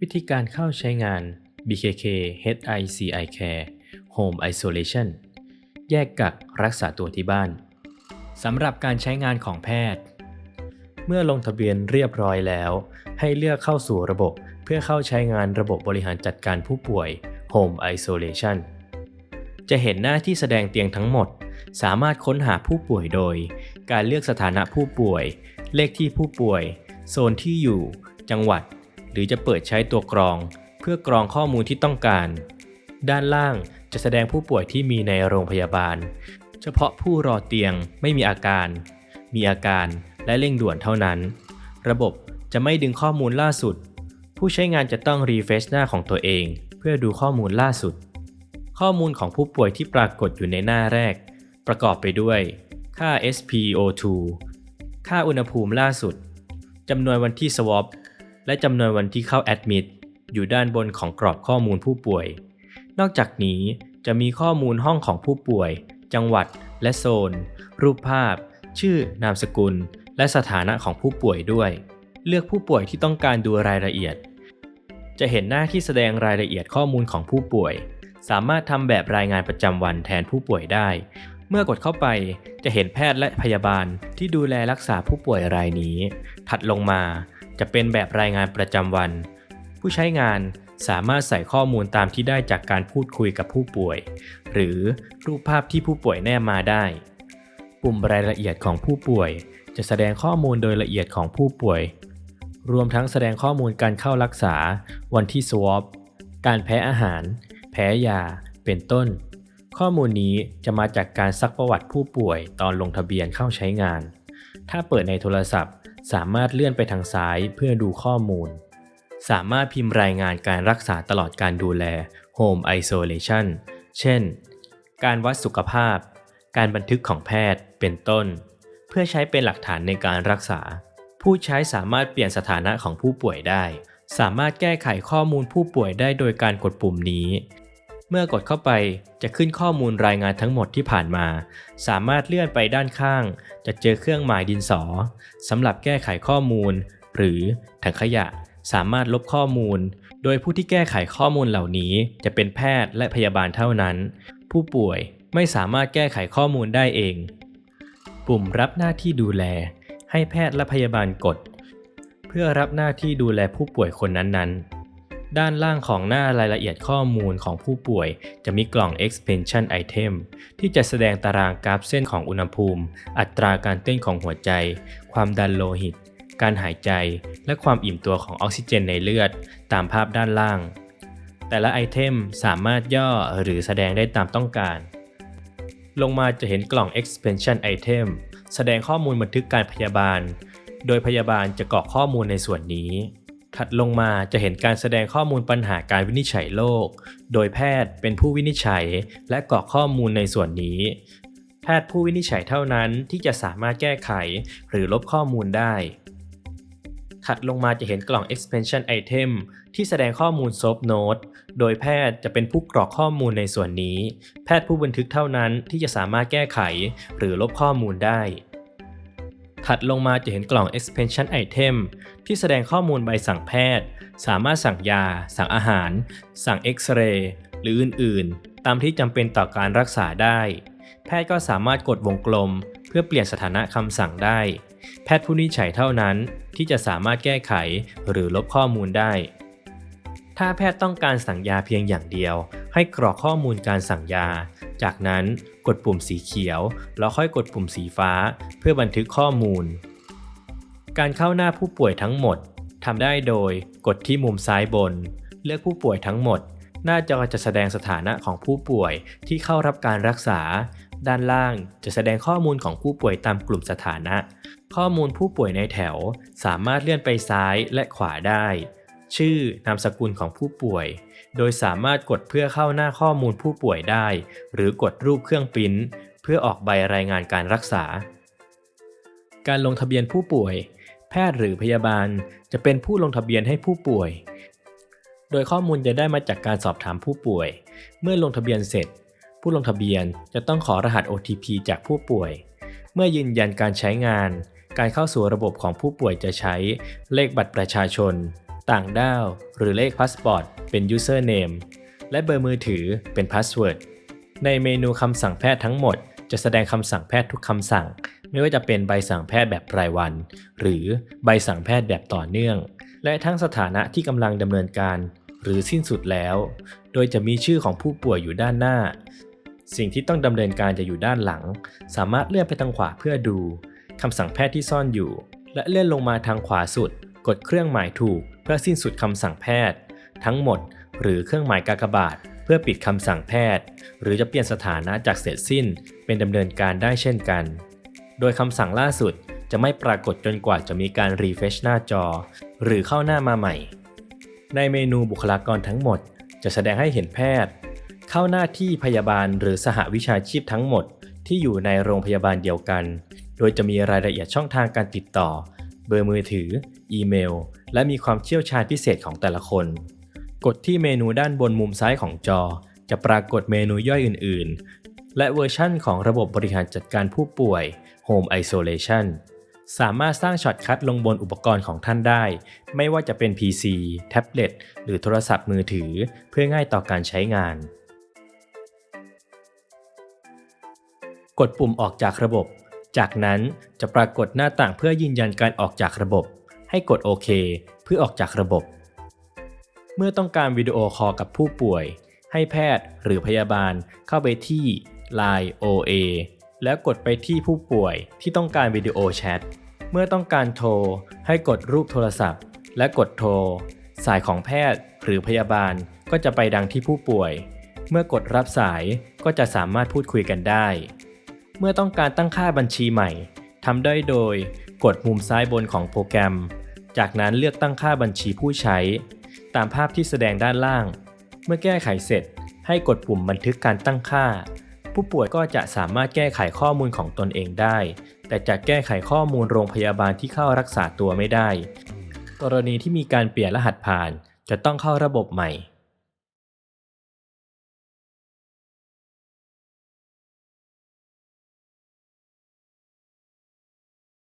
วิธีการเข้าใช้งาน BKK HICI Care Home Isolation แยกกักรักษาตัวที่บ้านสำหรับการใช้งานของแพทย์ เมื่อลงทะเบียนเรียบร้อยแล้ว ให้เลือกเข้าสู่ระบบเพื่อเข้าใช้งานระบบบริหารจัดการผู้ป่วย Home Isolation จะเห็นหน้าที่แสดงเตียงทั้งหมด สามารถค้นหาผู้ป่วยโดย การเลือกสถานะผู้ป่วย เลขที่ผู้ป่วย โซนที่อยู่ จังหวัด รือจะเปิดใช้ตัวกรอง เพื่อกรองข้อมูลที่ต้องการ ด้านล่างจะแสดงผู้ป่วยที่มีในโรงพยาบาล เฉพาะผู้รอเตียงไม่มีอาการ มีอาการและเร่งด่วนเท่านั้น ระบบจะไม่ดึงข้อมูลล่าสุด ผู้ใช้งานจะต้องรีเฟชหน้าของตัวเอง เพื่อดูข้อมูลล่าสุด ข้อมูลของผู้ป่วยที่ปรากฏอยู่ในหน้าแรก ประกอบไปด้วย ค่า SpO2 ค่าอุณหภูมิล่าสุดจำนวนวันที่ swab และจำนวนวันที่เข้าแอดมิดอยู่ด้านบนของกรอบข้อมูลผู้ป่วย นอกจากนี้จะมีข้อมูลห้องของผู้ป่วย จังหวัดและโซน รูปภาพ ชื่อนามสกุล และสถานะของผู้ป่วยด้วย เลือกผู้ป่วยที่ต้องการดูรายละเอียด จะเห็นหน้าที่แสดงรายละเอียดข้อมูลของผู้ป่วย สามารถทำแบบรายงานประจำวันแทนผู้ป่วยได้ เมื่อกดเข้าไปจะเห็นแพทย์และพยาบาลที่ดูแลรักษาผู้ป่วยรายนี้ ถัดลงมา จะเป็นแบบรายงานประจำวัน ผู้ใช้งานสามารถใส่ข้อมูลตามที่ได้จากการพูดคุยกับผู้ป่วย หรือรูปภาพที่ผู้ป่วยแนบมาได้ ปุ่มรายละเอียดของผู้ป่วย จะแสดงข้อมูลโดยละเอียดของผู้ป่วย รวมทั้งแสดงข้อมูลการเข้ารักษา วันที่ swab การแพ้อาหาร แพ้ยา เป็นต้น ข้อมูลนี้จะมาจากการซักประวัติผู้ป่วยตอนลงทะเบียนเข้าใช้งาน ถ้าเปิดในโทรศัพท์ สามารถเลื่อนไปทางซ้ายเพื่อดูข้อมูล สามารถพิมพ์รายงานการรักษาตลอดการดูแล Home Isolation เช่น การวัดสุขภาพ การบันทึกของแพทย์ เป็นต้น เพื่อใช้เป็นหลักฐานในการรักษา ผู้ใช้สามารถเปลี่ยนสถานะของผู้ป่วยได้ สามารถแก้ไขข้อมูลผู้ป่วยได้โดยการกดปุ่มนี้ เมื่อกดเข้าไปจะขึ้นข้อมูลรายงานทั้งหมดที่ผ่านมา สามารถเลื่อนไปด้านข้าง จะเจอเครื่องหมายดินสอสำหรับแก้ไขข้อมูล หรือถังขยะสามารถลบข้อมูล โดยผู้ที่แก้ไขข้อมูลเหล่านี้ จะเป็นแพทย์และพยาบาลเท่านั้น ผู้ป่วยไม่สามารถแก้ไขข้อมูลได้เอง ปุ่มรับหน้าที่ดูแล ให้แพทย์และพยาบาลกด เพื่อรับหน้าที่ดูแลผู้ป่วยคนนั้นๆ ด้านล่างของหน้ารายละเอียดข้อมูลของผู้ป่วย จะมีกล่อง expansion item ที่จะแสดงตารางกราฟเส้นของอุณหภูมิ อัตราการเต้นของหัวใจ ความดันโลหิต การหายใจ และความอิ่มตัวของออกซิเจนในเลือด ตามภาพด้านล่าง แต่ละไอเทมสามารถย่อหรือแสดงได้ตามต้องการ ลงมาจะเห็นกล่อง expansion item แสดงข้อมูลบันทึกการพยาบาล โดยพยาบาลจะกรอกข้อมูลในส่วนนี้ ถัดลงมาจะเห็นการแสดงข้อมูลปัญหาการวินิจฉัยโรค โดยแพทย์เป็นผู้วินิจฉัยและกรอกข้อมูลในส่วนนี้ แพทย์ผู้วินิจฉัยเท่านั้นที่จะสามารถแก้ไขหรือลบข้อมูลได้ ถัดลงมาจะเห็นกล่อง expansion item ที่แสดงข้อมูล soap note โดยแพทย์จะเป็นผู้กรอกข้อมูลในส่วนนี้ แพทย์ผู้บันทึกเท่านั้นที่จะสามารถแก้ไขหรือลบข้อมูลได้ ถัดลงมาจะเห็นกล่อง expansion item ที่แสดงข้อมูลใบสั่งแพทย์ สามารถสั่งยา สั่งอาหาร สั่งเอ็กซเรย์หรืออื่นๆ ตามที่จำเป็นต่อการรักษาได้ แพทย์ก็สามารถกดวงกลม เพื่อเปลี่ยนสถานะคำสั่งได้ แพทย์ผู้นิจฉัยเท่านั้น ที่จะสามารถแก้ไขหรือลบข้อมูลได้ ถ้าแพทย์ต้องการสั่งยาเพียงอย่างเดียว ให้กรอกข้อมูลการสั่งยา จากนั้นกดปุ่มสีเขียว แล้วค่อยกดปุ่มสีฟ้า เพื่อบันทึกข้อมูล การเข้าหน้าผู้ป่วยทั้งหมดทำได้โดยกดที่มุมซ้ายบน เลือกผู้ป่วยทั้งหมด หน้าจอจะแสดงสถานะของผู้ป่วยที่เข้ารับการรักษา ด้านล่างจะแสดงข้อมูลของผู้ป่วยตามกลุ่มสถานะ ข้อมูลผู้ป่วยในแถว สามารถเลื่อนไปซ้ายและขวาได้ ชื่อนามสกุลของผู้ป่วย โดยสามารถกดเพื่อเข้าหน้าข้อมูลผู้ป่วยได้ หรือกดรูปเครื่องปริ้น เพื่อออกใบรายงานการรักษา การลงทะเบียนผู้ป่วย แพทย์หรือพยาบาลจะเป็นผู้ลงทะเบียนให้ผู้ป่วย โดยข้อมูลจะได้มาจากการสอบถามผู้ป่วย เมื่อลงทะเบียนเสร็จ ผู้ลงทะเบียนจะต้องขอรหัส OTP จากผู้ป่วย เมื่อยืนยันการใช้งาน การเข้าสู่ระบบของผู้ป่วยจะใช้เลขบัตรประชาชน ต่างด้าว หรือเลขพาสปอร์ตเป็น username และเบอร์มือถือเป็น password ในเมนูคำสั่งแพทย์ทั้งหมด จะแสดงคำสั่งแพทย์ทุกคำสั่ง ไม่ว่าจะเป็นใบสั่งแพทย์แบบรายวัน หรือใบสั่งแพทย์แบบต่อเนื่อง และทั้งสถานะที่กำลังดำเนินการ หรือสิ้นสุดแล้ว โดยจะมีชื่อของผู้ป่วยอยู่ด้านหน้า สิ่งที่ต้องดำเนินการจะอยู่ด้านหลัง สามารถเลื่อนไปทางขวาเพื่อดูคำสั่งแพทย์ที่ซ่อนอยู่ และเลื่อนลงมาทางขวาสุด กดเครื่องหมายถูก พื่อสิ้นสุดคำสั่งแพทย์ ทั้งหมด หรือเครื่องหมายกากบาท เพื่อปิดคำสั่งแพทย์ หรือจะเปลี่ยนสถานะจากเสร็จสิ้นเป็นดำเนินการได้เช่นกัน โดยคำสั่งล่าสุดจะไม่ปรากฏจนกว่าจะมีการรีเฟชหน้าจอ หรือเข้าหน้ามาใหม่ ในเมนูบุคลากรทั้งหมด จะแสดงให้เห็นแพทย์ เข้าหน้าที่พยาบาลหรือสหวิชาชีพทั้งหมดที่อยู่ในโรงพยาบาลเดียวกัน โดยจะมีรายละเอียดช่องทางการติดต่อ เบอร์มือถือ อีเมล และมีความเชี่ยวชาญพิเศษของแต่ละคน กดที่เมนูด้านบนมุมซ้ายของจอ จะปรากฏเมนูย่อยอื่น ๆ และเวอร์ชั่นของระบบบริหารจัดการผู้ป่วย Home Isolation สามารถสร้างช็อตคัทลงบนอุปกรณ์ของท่านได้ ไม่ว่าจะเป็น PC แท็บเล็ต หรือโทรศัพท์มือถือ เพื่อง่ายต่อการใช้งาน กดปุ่มออกจากระบบ จากนั้นจะปรากฏหน้าต่างเพื่อยืนยันการออกจากระบบ ให้กดโอเคเพื่อออกจากระบบ เมื่อต้องการวิดีโอคอลกับผู้ป่วย ให้แพทย์หรือพยาบาลเข้าไปที่ Line OA แล้วกดไปที่ผู้ป่วยที่ต้องการวิดีโอแชท เมื่อต้องการโทร ให้กดรูปโทรศัพท์ และกดโทร สายของแพทย์หรือพยาบาลก็จะไปดังที่ผู้ป่วย เมื่อกดรับสายก็จะสามารถพูดคุยกันได้ เมื่อต้องการตั้งค่าบัญชีใหม่ทำได้โดยกดมุมซ้ายบนของโปรแกรม จากนั้นเลือกตั้งค่าบัญชีผู้ใช้ ตามภาพที่แสดงด้านล่าง เมื่อแก้ไขเสร็จ ให้กดปุ่มบันทึกการตั้งค่า ผู้ป่วยก็จะสามารถแก้ไขข้อมูลของตนเองได้ แต่จะแก้ไขข้อมูลโรงพยาบาลที่เข้ารักษาตัวไม่ได้ กรณีที่มีการเปลี่ยนรหัสผ่าน จะต้องเข้าระบบใหม่